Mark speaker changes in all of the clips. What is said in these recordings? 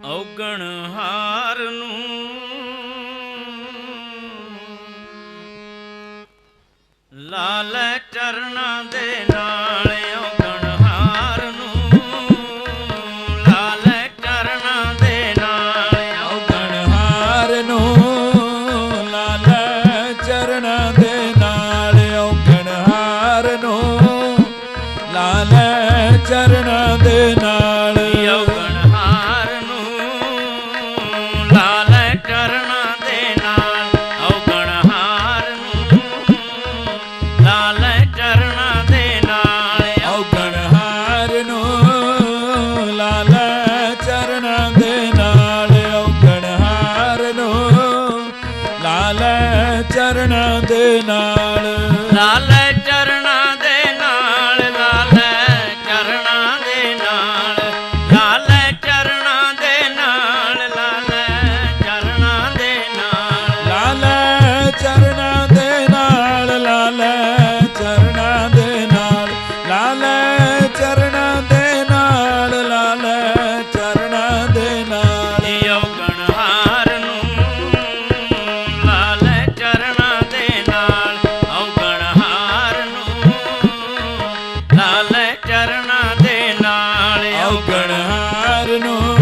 Speaker 1: ਔਗਣ ਹਾਰ ਨੂੰ। ਲਾਲ ਚਰਨਾਂ ਦੇ ગણહારનું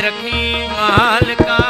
Speaker 1: ਰੱਖੀ ਮਾਲਕਾ।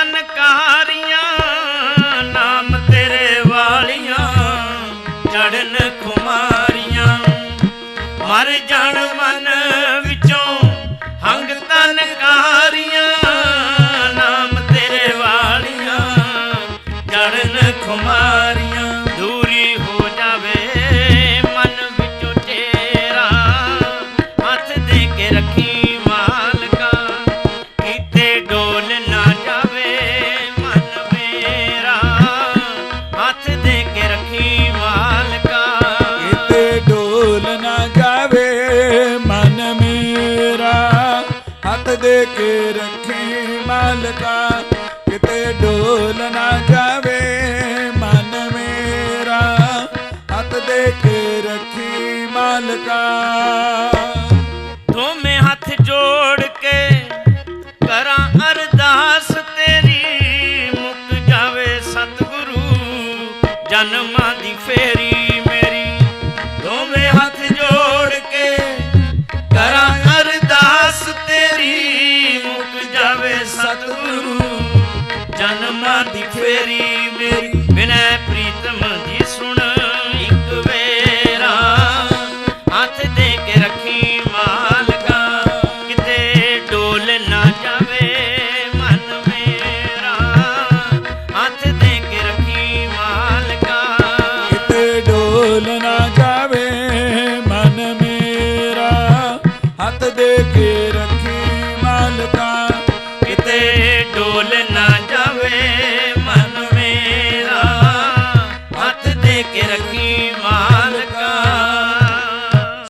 Speaker 1: ਅਨਕਾਰੀਆਂ ਨਾਮ ਤੇਰੇ ਵਾਲੀਆਂ ਚੜਨ ਕੁਮਾਰੀਆਂ ਮਰ
Speaker 2: ਜਾਣ ਮਨ ਕਰਤਾ ਕਿਤੇ ਡੋਲ ਨਾ ਜਾਵੇ ਮਨ ਮੇਰਾ। ਹੱਥ ਦੇ ਕੇ ਰੱਖੀ ਮਾਲਕਾ।
Speaker 1: ਮੇਰੀ
Speaker 2: ਮੇਰੀ ਪ੍ਰੀਤਮ ਦੀ ਸੁਣ ਇੱਕ ਵੇਰਾ। ਹੱਥ ਦੇ ਕੇ ਰੱਖੀ ਮਾਲਕਾ,
Speaker 1: ਕਿਤੇ ਡੋਲ ਜਾਵੇ ਮਨ ਮੇਰਾ। ਹੱਥ ਦੇ ਕੇ ਰੱਖੀ ਮਾਲਕਾ, ਕਿਤੇ ਡੋਲ ਜਾਵੇ ਮਨ ਮੇਰਾ। ਹੱਥ ਦੇ ਕੇ ਰੱਖੀ ਮਾਲਕਾ,
Speaker 2: ਕਿਤੇ ਡੋਲ